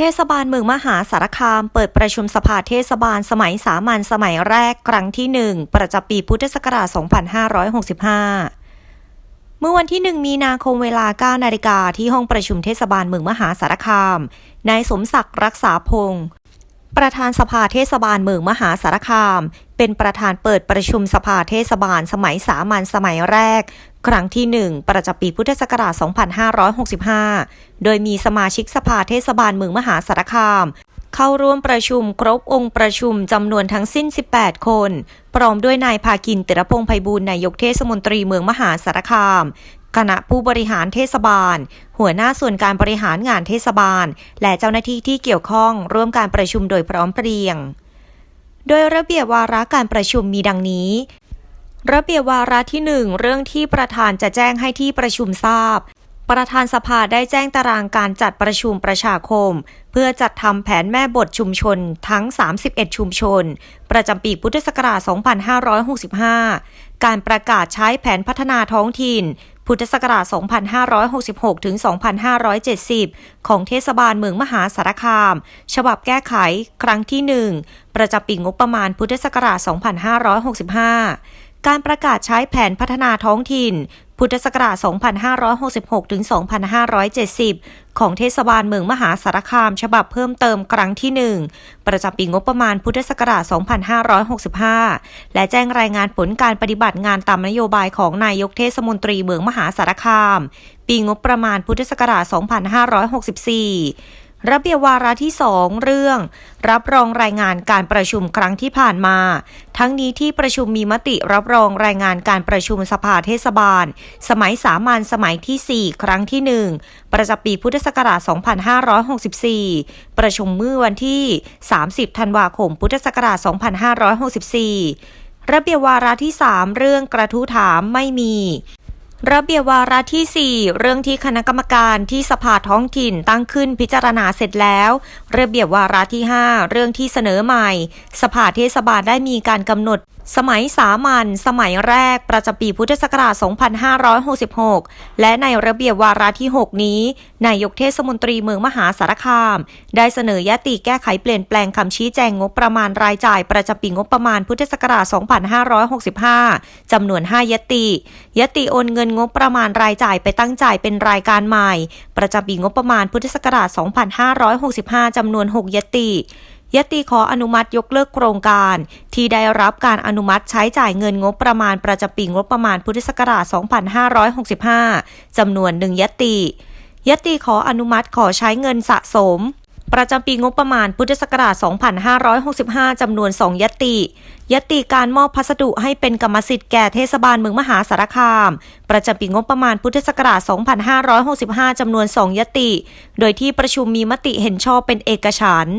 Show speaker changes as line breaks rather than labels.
เทศบาลเมืองมหาสารคาม เปิดประชุมสภาเทศบาลสมัยสามัญสมัยแรกครั้งที่หนึ่งประจำปีพุทธศักราช 2565 เมื่อวันที่ 1 มีนาคมเวลา 9 นาฬิกาที่ห้องประชุมเทศบาลเมืองมหาสารคาม นายสมศักดิ์รักษาพงศ์ประธานสภาเทศบาลเมืองมหาสารคาม เป็นประธานเปิดประชุมสภาเทศบาลสมัยสามัญสมัยแรก ครั้งที่ 1 ประจำปีพุทธศักราช 2565 โดยมีสมาชิกสภาเทศบาลเมืองมหาสารคาม เข้าร่วมประชุมครบองค์ประชุมจำนวนทั้งสิ้น 18 คน พร้อมด้วยนายภาคินติรพงษ์ไพบูลนายกเทศมนตรีเมืองมหาสารคามคณะผู้บริหารเทศบาล หัวหน้าส่วนการบริหารงานเทศบาล และเจ้าหน้าที่ที่เกี่ยวข้อง ร่วมการประชุมโดยพร้อมเพรียง โดยระเบียบวาระการประชุมมีดังนี้ ระเบียบวาระที่ 1 เรื่องที่ประธานจะแจ้งให้ที่ประชุมทราบ ประธานสภาได้แจ้งตารางการจัดประชุมประชาคม เพื่อจัดทำแผนแม่บทชุมชนทั้ง 31 ชุมชน ประจำปีพุทธศักราช 2565 การประกาศใช้แผนพัฒนาท้องถิ่น พุทธศักราช 2566 ถึง 2570 ของเทศบาลเมืองมหาสารคาม ฉบับแก้ไขครั้งที่ 1 ประจำปีงบประมาณพุทธศักราช 2565 การประกาศใช้แผนพัฒนาท้องถิ่น พุทธศักราช 2566 ถึง 2570 ของเทศบาลเมืองมหาสารคาม ฉบับเพิ่มเติมครั้งที่ 1 ประจำปีงบประมาณพุทธศักราช 2565 และแจ้งรายงานผลการปฏิบัติงานตามนโยบายของนายกเทศมนตรีเมืองมหาสารคาม ปีงบประมาณพุทธศักราช 2564 ระเบียบวาระที่ 2 เรื่อง รับรองรายงานการประชุมครั้งที่ผ่านมา ทั้งนี้ที่ประชุมมีมติรับรองรายงานการประชุมสภาเทศบาล สมัยสามัญสมัยที่ 4 ครั้งที่ 1 ประจำปีพุทธศักราช 2564 ประชุมเมื่อวันที่ 30 ธันวาคม พุทธศักราช 2564 ระเบียบวาระที่ 3 เรื่องกระทู้ถามไม่มี ระเบียบวาระที่ 4 เรื่องที่คณะกรรมการที่สภาท้องถิ่นตั้งขึ้นพิจารณาเสร็จแล้ว ระเบียบวาระที่ 5 เรื่องที่เสนอใหม่ สภาเทศบาลได้มีการกำหนดสมัยสามัญ สมัยแรก ประจำปีพุทธศักราช 2566 และในระเบียบวาระที่ 6 นี้ นายกเทศมนตรีเมืองมหาสารคาม ได้เสนอยติแก้ไขเปลี่ยนแปลงคำชี้แจงงบประมาณรายจ่าย ประจำปีงบประมาณพุทธศักราช 2565 จำนวน 5 ยติ ยติโอนเงินงบประมาณรายจ่ายไปตั้งจ่ายเป็นรายการใหม่ ประจำปีงบประมาณพุทธศักราช 2565 จำนวน 6 ยติยติขออนุมัติยกเลิกโครงการ ที่ได้รับการอนุมัติใช้จ่ายเงินงบประมาณประจำปีงบประมาณพุทธศักราช 2565 จำนวน1ยติยติขออนุมัติขอใช้เงินสะสม ประจำปีงบประมาณพุทธศักราช 2565 จำนวน 2 ยติ ยติการมอบพัสดุให้เป็นกรรมสิทธิ์แก่เทศบาลเมืองมหาสารคาม ประจำปีงบประมาณพุทธศักราช 2565 จำนวน 2 ยติ โดยที่ประชุมมีมติเห็นชอบเป็นเอกฉันท์